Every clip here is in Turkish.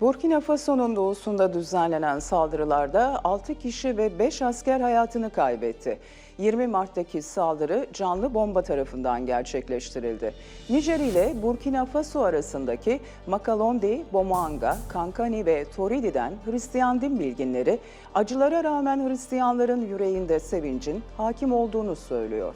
Burkina Faso'nun doğusunda düzenlenen saldırılarda 6 kişi ve 5 asker hayatını kaybetti. 20 Mart'taki saldırı canlı bomba tarafından gerçekleştirildi. Nijer ile Burkina Faso arasındaki Makalondi, Bomoanga, Kankani ve Toridi'den Hristiyan din bilginleri acılara rağmen Hristiyanların yüreğinde sevincin hakim olduğunu söylüyor.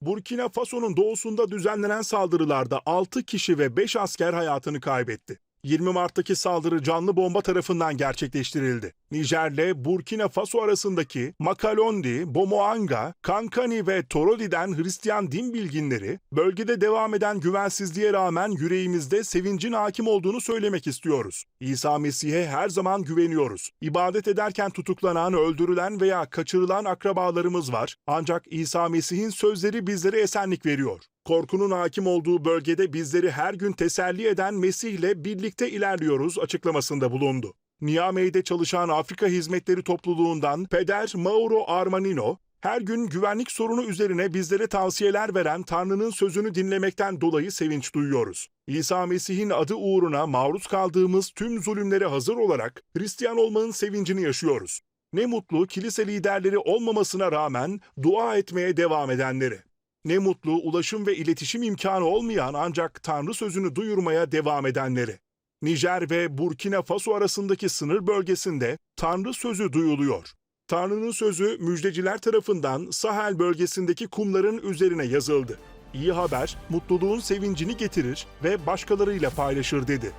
Burkina Faso'nun doğusunda düzenlenen saldırılarda 6 kişi ve 5 asker hayatını kaybetti. 20 Mart'taki saldırı canlı bomba tarafından gerçekleştirildi. Nijer'le Burkina Faso arasındaki Makalondi, Bomoanga, Kankani ve Torodi'den Hristiyan din bilginleri, bölgede devam eden güvensizliğe rağmen yüreğimizde sevincin hakim olduğunu söylemek istiyoruz. İsa Mesih'e her zaman güveniyoruz. İbadet ederken tutuklanan, öldürülen veya kaçırılan akrabalarımız var. Ancak İsa Mesih'in sözleri bizlere esenlik veriyor. Korkunun hakim olduğu bölgede bizleri her gün teselli eden Mesih'le birlikte ilerliyoruz açıklamasında bulundu. Niamey'de çalışan Afrika Hizmetleri Topluluğundan Peder Mauro Armanino, her gün güvenlik sorunu üzerine bizlere tavsiyeler veren Tanrı'nın sözünü dinlemekten dolayı sevinç duyuyoruz. İsa Mesih'in adı uğruna maruz kaldığımız tüm zulümlere hazır olarak Hristiyan olmanın sevincini yaşıyoruz. Ne mutlu kilise liderleri olmamasına rağmen dua etmeye devam edenleri. Ne mutlu ulaşım ve iletişim imkanı olmayan ancak Tanrı sözünü duyurmaya devam edenleri. Nijer ve Burkina Faso arasındaki sınır bölgesinde Tanrı sözü duyuluyor. Tanrı'nın sözü müjdeciler tarafından Sahel bölgesindeki kumların üzerine yazıldı. İyi haber mutluluğun sevincini getirir ve başkalarıyla paylaşır dedi.